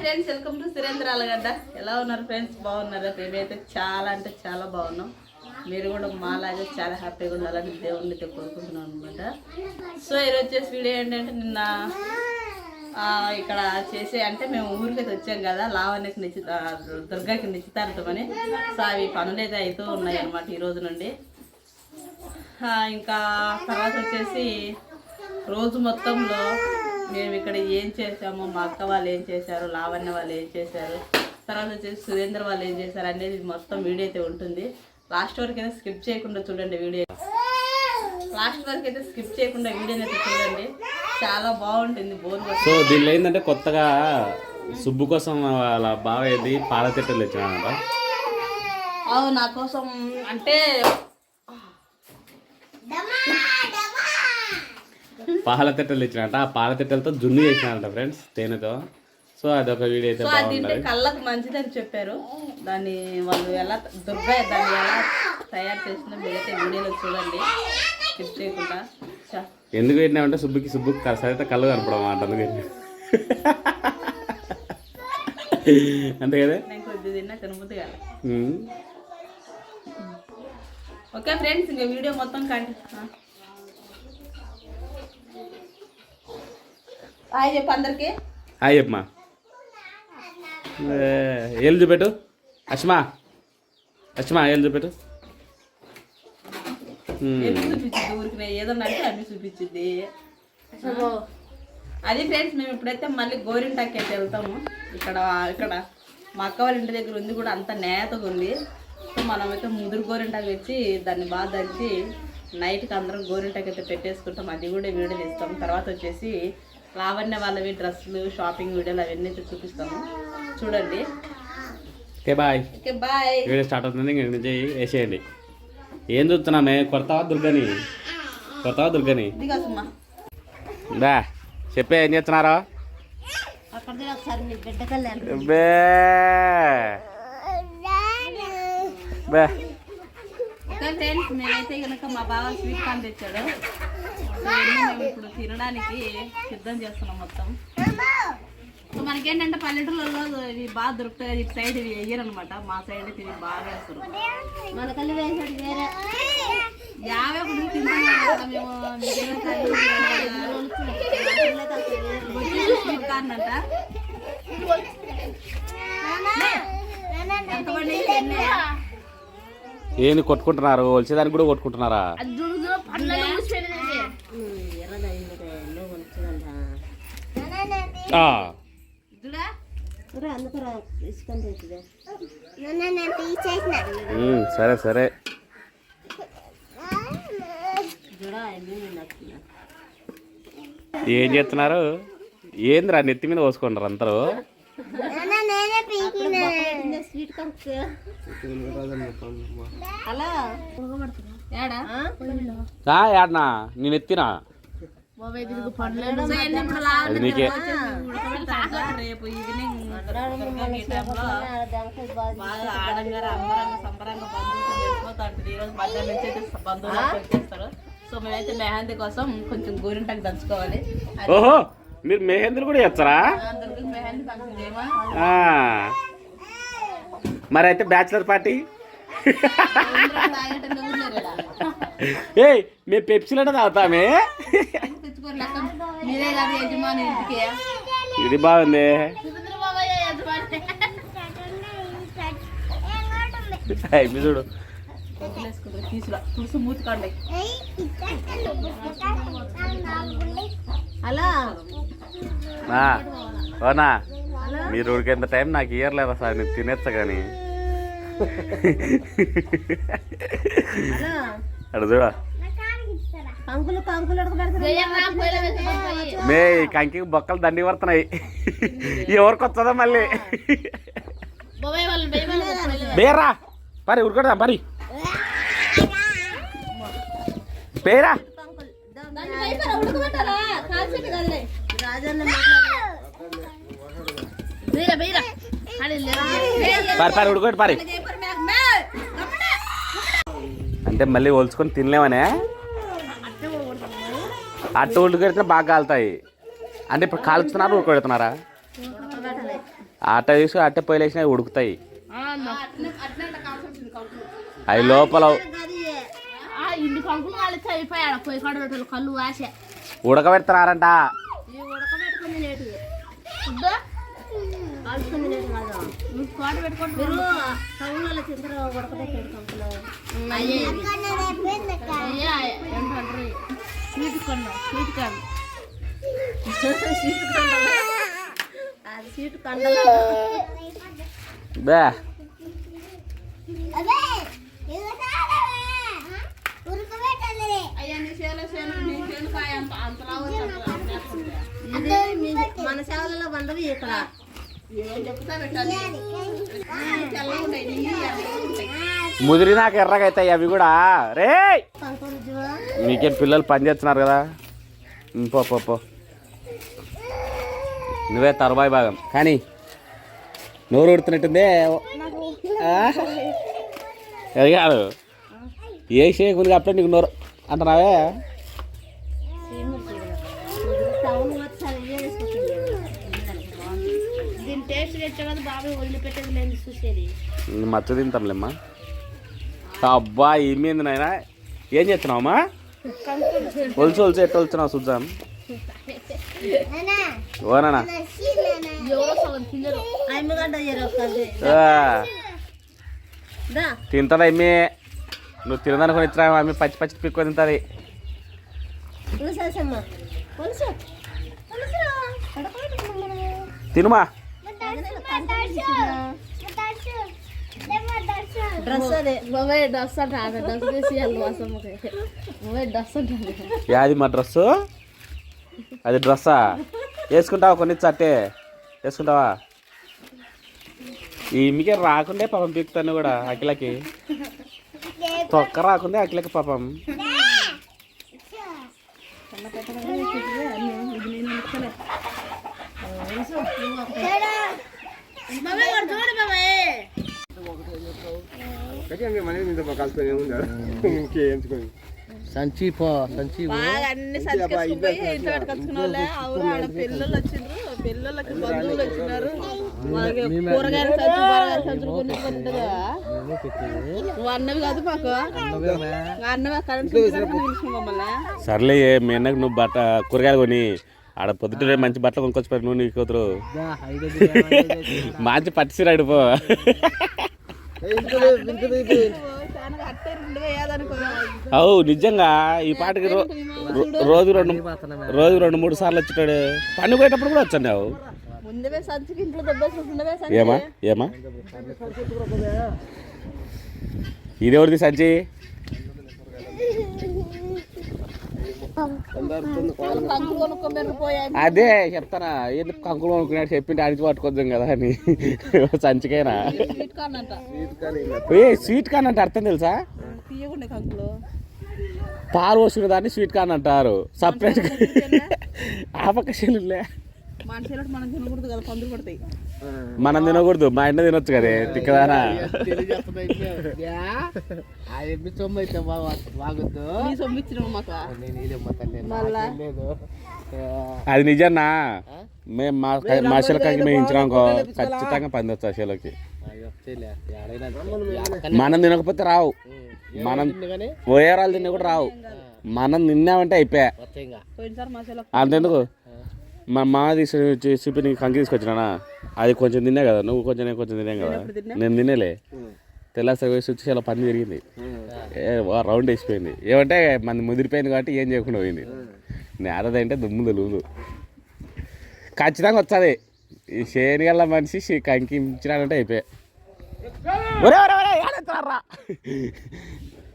Friends welcome to Surendra ఎలా ఉన్నారు friends బాగున్నారా? మేమైతే చాలా అంటే చాలా బాగున్నాం. మీరు కూడా మాలాగే చాలా హ్యాపీగా ఉండాలని దేవుడిని అయితే కోరుకుంటున్నాం అనమాట సో ఈరోజు వచ్చేసి వీడియో ఏంటంటే నిన్న ఇక్కడ చేసే అంటే మేము ఊరికైతే వచ్చాం కదా లావణ్యకి నిశ్చిత దుర్గాకి నిశ్చితార్థమని సో అవి పనులు అయితే అవుతూ ఉన్నాయి అనమాట ఈరోజు నుండి. ఇంకా తర్వాత వచ్చేసి రోజు మొత్తంలో మేము ఇక్కడ ఏం చేసామో మా అక్క వాళ్ళు ఏం చేశారు లావణ్య వాళ్ళు ఏం చేశారు తర్వాత వచ్చేసి సురేంద్ర వాళ్ళు ఏం చేశారు అనేది మొత్తం వీడియో అయితే ఉంటుంది. లాస్ట్ వరకు అయితే స్కిప్ చేయకుండా చూడండి వీడియో. లాస్ట్ వరకు అయితే స్కిప్ చేయకుండా వీడియోని అయితే చూడండి. చాలా బాగుంటుంది బోర్ సో దీనిలో ఏంటంటే కొత్తగా సుబ్బు కోసం వాళ్ళ బావ ఏది పాల తిట్టలు తెచ్చినాడంట. అవు నా కోసం అంటే పాల తిట్టలు ఆ పాల తిట్టలతో జున్ను చేసినాడంట ఫ్రెండ్స్ తేనెతో. సో అదొక వీడియో అయితే అది తింటే బాగుంటుంది కళ్ళకు మంచిదని చెప్పారు. దాన్ని వాళ్ళు ఎలా దుర్గా దాన్ని ఎలా తయారు చేసిందో మీరైతే వీడియోలో చూడండి. స్కిప్ చేయకుండా. చా. ఎందుకు పెట్టినామంటే సుబ్బుకి సుబ్బుకి సరిత కళ్ళు కనపడం అంట అందుకని అంతే కదా? నేను కొద్ది తిన్నా తినబుద్ది కాదు ఉమ్. ఓకే ఫ్రెండ్స్ ఇంకా వీడియో మొత్తం కంటి హాయ్ చెప్పు అందరికి. హాయ్ చెప్పమా ఏళ్ళు చూపెట్టు? అష్మా అష్మా ఏళ్ళు చూపెట్టు? ఊరికి ఏదన్నా అంటే అన్ని చూపించింది. అది ఫ్రెండ్స్ మేము ఇప్పుడైతే మళ్ళీ గోరింటాకి అయితే వెళ్తాము ఇక్కడ ఇక్కడ మా అక్క వాళ్ళ ఇంటి దగ్గర ఉంది కూడా అంత నేతగా ఉంది. సో మనమైతే ముదురు గోరింటాకు తెచ్చి దాన్ని బాగా దంచి నైట్కి అందరం గోరింటాకి అయితే పెట్టేసుకుంటాం. అది కూడా వీడియోలు ఇస్తాం. తర్వాత వచ్చేసి లావణ్య వాళ్ళవి డ్రెస్సులు షాపింగ్ వీడియోలు అవన్నీ అయితే చూపిస్తాము. చూడండి. Okay bye. Okay bye. Video start అవుతుంది ఇంక నుంచి వేసేయండి. ఏం చూస్తున్నామే? కొడతావా దుర్గని? కొడతావా దుర్గని? దా చెప్పే ఏం చేస్తున్నారో? బే. బే. ఓకే ఫ్రెండ్స్ మేమైతే కనుక మా బావ స్వీట్ కార్న్ తెచ్చాడు మేము ఇప్పుడు తినడానికి సిద్ధం చేస్తున్నాం మొత్తం సో మనకేంటంటే పల్లెటూళ్ళలో ఇవి బాగా దొరుకుతాయి ఇటు సైడ్ ఇవి వేయరు అనమాట మా సైడ్ అయితే ఇవి బాగా వేస్తారు మనకల్లి వేసాడు వేరే యాభై ఒకటి తింటాం కదా మేము స్వీట్ కార్న్ అంట? ఏంది కొట్టుకుంటున్నారు వచ్చేదానికి కూడా కొట్టుకుంటున్నారా? సరే సరే. ఏం చేస్తున్నారు? ఏందిరా నెత్తి మీద పోసుకుంటారు అందరూ? స్వీట్ కప్ హలో ఏడా? ఆ, యాడ్నా? నేను ఎత్తినా? సో నీకే. రేపు ఈవినింగ్ మేమైతే మెహందీ కోసం కొంచెం గోరింటాకు దంచుకోవాలి. ఓహో మీరు మెహందీలు కూడా అందరికి మెహందీ ఫంక్షన్ ఏమో ఆ. మరి అయితే బ్యాచిలర్ పార్టీ? ఏయ్ మేము పెప్సీలంటే తాగుతామే? ఇది బాగుంది. చూడు. అలా నా ఓనా మీరు ఉడికేంత టైం నాకు ఇయ్యర్లేదా సార్? నేను తినేస్తా కానీ. మే కంకి బొక్కలు దండి పడుతున్నాయి. ఎవరికి వస్తుందో మళ్ళీ బేరా. పరి ఉరుకొడదాం పరి. పేరా రాజన్న పరి పరి ఉడుకోటి పరి. అంటే మళ్ళీ ఒలుచుకొని తినలేమనే? అట్టు ఉడుకెడితే బాగా కాలుతాయి. అంటే ఇప్పుడు కాలుతున్నారా ఉడకబెడుతున్నారా? అట్ట తీసి అట్టే పొయ్యిలేసినా ఉడుకుతాయి. అవి లోపల ఉడకబెడుతున్నారంట. కాల్చుకుని లేటు కాదు నువ్వు తోట పెట్టుకోండి మీరు టౌన్లో చింతర ఏంటంటారు స్వీట్ స్వీట్ స్వీట్ కొండ అది స్వీట్ బే. మన సేవలలో బండవి ఇక్కడ. ముదిరి నాకు ఎర్రగైతాయి అవి కూడా. రే మీకేం పిల్లలు పని చేస్తున్నారు కదా? పో పో పో. నువ్వే తర్వాయి భాగం. కానీ నోరు ఉడుతున్నట్టుందే ఆ? అది కాదు. ఏ చేయకుండా అప్పుడే నీకు నోరు అంటున్నావే? కదా బాబాయ్ వదిలిపెట్టేది లేదు చూసేది. మచ్చ తింటాంలేమ్మా అబ్బా ఏమైంది నాయన? ఏం చేస్తున్నావమ్మా? ఒలిసి ఒలిసి ఎట్ట ఒలుచున్నావు చూద్దాం ఓనా తింటుంది అమ్మి నువ్వు తినదానికి ఇచ్చా అమ్మి పచ్చి పచ్చి పిక్కు తింటుంది. తినుమా? యాది మా డ్రెస్సు? అది డ్రెస్సా? వేసుకుంటావా కొన్ని చట్టే వేసుకుంటావా? ఈమెకే రాకుండే పాపం పీకుతాను కూడా అఖిలకి. తొక్క రాకుండే అఖిలకి పాపం. సంచి పో సంచి అన్ని సంచుకొని పోయి ఇంట్లో పెట్టుకొచ్చుకున్న వాళ్ళే అవును ఆడ పిల్లలు వచ్చిండ్రు పిల్లలకి బంధువులు వచ్చినారు వాళ్ళకి కూరగాయల సంచులు కూరగాయల సంచులు కొన్ని ఉంటుందా నువ్వు అన్నవి కాదు మాకు అన్నవి కరెంట్ పిలిచిన మమ్మల్ని సర్లే మీ అన్నకు నువ్వు బట్ట కూరగాయలు కొని ఆడ పొద్దుటే మంచి బట్టలు కొనుక్కొచ్చి నువ్వు నీ కూతురు. మంచి పట్టిసిరాడు పో. అవు నిజంగా ఈ పాటకి రో- రో- రోజు రెండు రోజు రెండు మూడు సార్లు వచ్చేటాడు. పని పోయేటప్పుడు కూడా వచ్చాను అవు. ఏమా? ఏమా? ఇది ఎవరిది సంచి? అదే చెప్తానా ఎందుకు కంకులు కొనుక్కున్నాడు చెప్పింటే అడిచి పట్టుకొద్దాం కదా అని. సంచికైనా. ఏ స్వీట్ కార్న్ అంటే అర్థం తెలుసా? కంకులు పాలు పోసుకునే దాన్ని స్వీట్ కార్న్ అంటారు. సపరేట్ ఆ లే చెల్లులే మనం తినకూడదు కదా పందులు పడతాయి. మనం తినకూడదు మా ఇంట్లో తినొచ్చు కదే తిక్కదానా? అది నిజన్నా మేము మా మా శిలకాకి మేము ఇచ్చినాకో ఖచ్చితంగా పందొచ్చు ఆ శిలకి మనం తినకపోతే రావు. మనం కానీ? ఓయరాలు తిన్నా కూడా రావు. మనం తిన్నామంటే అయిపోయా. పోయినసారి మా మా మామ తీసి చూపి నీకు కంకి తీసుకొచ్చినా అది కొంచెం తినే కదా నువ్వు కొంచెం నేను కొంచెం తినే కదా. నేను తినేలే. తెల్లారి వేసి వచ్చి చాలా పని జరిగింది రౌండ్ వేసిపోయింది. ఏమంటే మన ముదిరిపోయింది కాబట్టి ఏం చేయకుండా పోయింది. నేరదంటే దుమ్ము తెలుగు ఖచ్చితంగా వచ్చాది ఈ శనిగల్ల మనిషి శి- కంకి ఇచ్చినాడంటే అయిపోయా.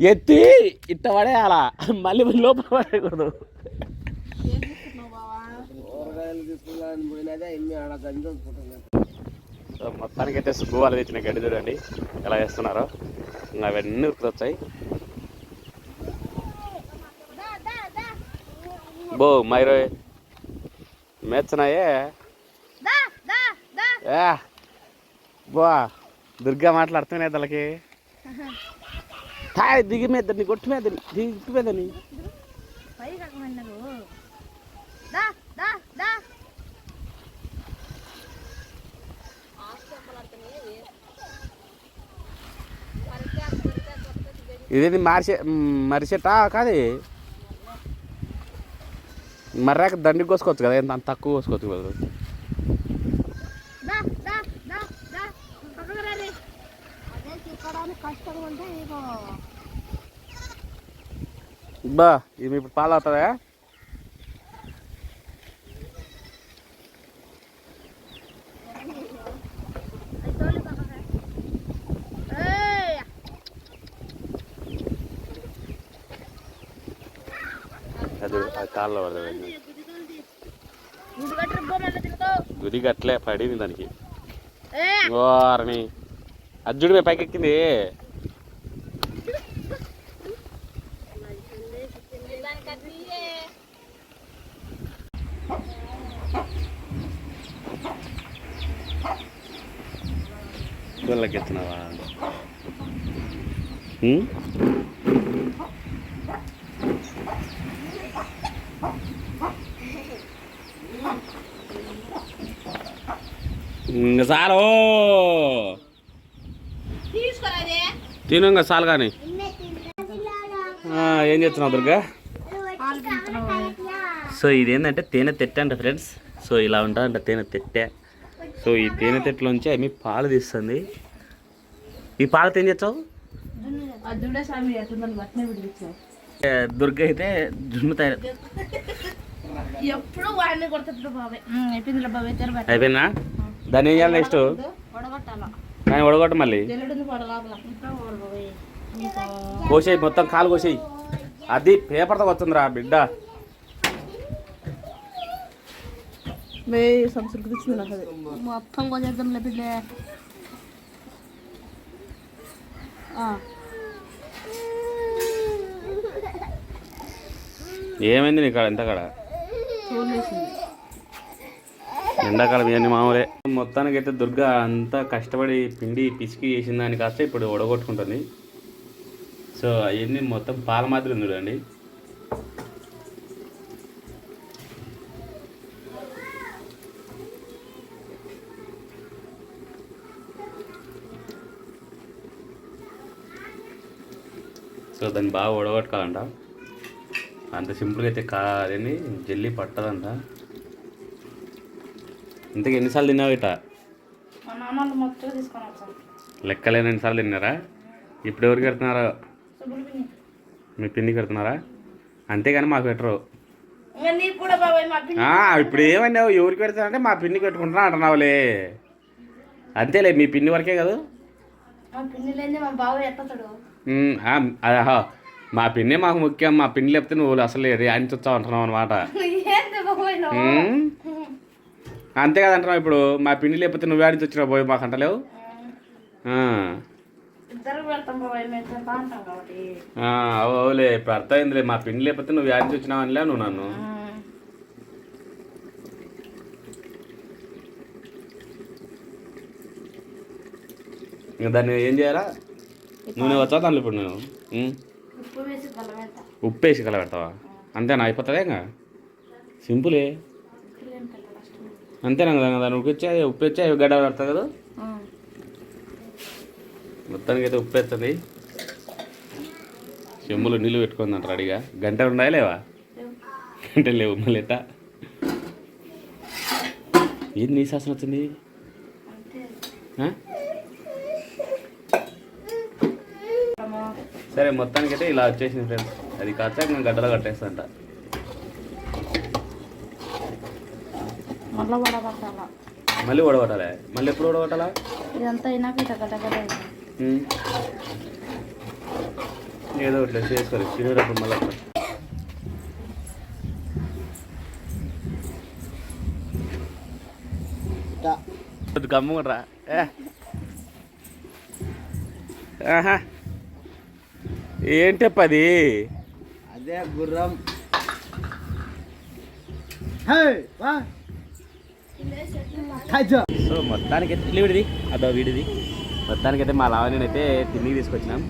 ఎత్తి ఇట్ట పడేయాలా? మళ్ళీ లోపల పడేయకూడదు తీసుకున్నాను పోయినదే ఎన్ని ఆడ సో మొత్తానికి సుబ్బు వాళ్ళు తెచ్చిన గడ్డి చూడండి ఎలా చేస్తున్నారో ఇంకా అవన్నీ ఉరుకుతొచ్చాయి. బో మైరో ఏ, బో దుర్గా మాట్లాడుతున్నాయి తలకి. హాయ్ దిగి మీద నీ కొట్టు మీద దిగి మీద ఇదేది మరిసె మరిసెట్టా కాదు. మర్రాక దండికి కోసుకోవచ్చు కదా ఎంత అంత తక్కువ కోసుకోవచ్చు కదా. బా ఇది ఇప్పుడు పాలు అవుతుందా అది తోలి పక్కకు రా. ఏయ్ అది అది కాళ్ళలో ఎలా తిరుగుతావు? గుది గట్లే పడింది దానికి. ఏ! వారిని అర్జుడు పైకి ఇంక చాలు తిను ఇంకా చాలు కానీ ఆ, ఏం చేస్తున్నావు దుర్గా? సో ఇదేంటంటే తేనె తెట్టె అంట ఫ్రెండ్స్. సో ఇలా ఉంటుందంట తేనె తెట్టె. సో ఈ తేనె తెట్టెలోంచి అవి పాలు తీస్తుంది. ఈ పాలతో ఏం చేస్తావు? దుర్గ అయితే జున్ను తయారు ఎప్పుడు వాడిని బాబాయ్. అయిపోయిందిలే బాబాయ్ అయిపోయిందా? దాన్ని ఏం చేయాలి నెక్స్ట్ దాన్ని ఒడగొట్ట మళ్ళీ. ఇంకా ఓడు బాబాయ్ కోసేయి మొత్తం కాలు కోసేయి. అది పేపర్తో వస్తుందిరా బిడ్డ. మే సంస్కృతి ఇచ్చింది నాకు అది. మొత్తం కొద్దిద్దాం బిడ్డ. ఏమైంది నీకు ఎంత కాడ ఫోన్ వేసింది ఎండాకాలం ఇవన్నీ మామూలే. మొత్తానికి అయితే దుర్గ అంతా కష్టపడి పిండి పిసికి చేసిన దాని కాస్త ఇప్పుడు ఒడగొట్టుకుంటుంది. సో అవన్నీ మొత్తం పాల మాదిరి ఉంది చూడండి. సో దాన్ని బాగా ఒడగొట్టుకోవాలంట. అంత సింపుల్గా అయితే కా అదేంటి జల్లి పట్టదంట. ఇంతకు ఎన్నిసార్లు తిన్నావు ఇట? లెక్కలేని ఎన్నిసార్లు తిన్నారా? ఇప్పుడు ఎవరికి కడుతున్నారో? మీ పిన్ని కడుతున్నారా? అంతేగాని మాకు పెట్టరు. ఇప్పుడు ఏమన్నావు? ఎవరికి పెడతానంటే మా పిన్ని కట్టుకుంటున్నా అంటున్నావులే. అంతేలే మీ పిన్ని వరకే కదా? మా పిన్ని మాకు ముఖ్యం మా పిన్ని లేకపోతే నువ్వు అసలు ర్యాంచొచ్చావు అంటున్నావు అనమాట నువ్వు అంతే కదా అంటున్నావు ఇప్పుడు. మా పిన్ని లేకపోతే నువ్వు ఆడించి వచ్చినావు పోయి మాకు అంటలేవు అవులే ఇప్పుడు అర్థమైందిలే మా పిన్ని లేకపోతే నువ్వు ఆడించి వచ్చినావు అనిలే నువ్వు నన్ను. దాన్ని ఏం చేయాలా? నూనె వచ్చా దాంట్లో ఇప్పుడు నేను ఉమ్. ఉప్పు వేసి కలబెడతావా? అంతేనా? అయిపోతుందా ఇంకా? సింపులే. అంతేనా కదా దాన్ని ఉప్పిచ్చే ఉప్పు వచ్చి అవి గడ్డ పెడతావు కదా? మొత్తానికి అయితే ఉప్పు వేస్తుంది. చెమ్ములు నీళ్ళు పెట్టుకుందంట రెడీగా గంట ఉన్నాయా లేవా? గంట లేవు మళ్ళీ ఎట్టా? ఏంది నీ శాసనం వచ్చింది అంతే ఆ? సరే మొత్తానికి అయితే ఇలా వచ్చేసింది ఫ్రెండ్స్. అది కాచా నేను గడ్డలో కట్టేస్తాంట మళ్ళీ వడగట్టాల మళ్ళీ ఓడగొట్టాలి మళ్ళీ ఎప్పుడు ఓడగొట్టాలా ఇదంతా అయినాక ఇట్లా. ఏదో ఒకటి చేసుకోవాలి. తినేటప్పుడు మళ్ళీ గమ్మురా ఏ. ఆహా. ఏంటప్ప అది అదే గుర్రం. సో మొత్తానికి అయితే ఇల్లు విడిది. అదో వీడిది. మొత్తానికి అయితే మా లావణ్యని అయితే తిండికి తీసుకొచ్చినాం.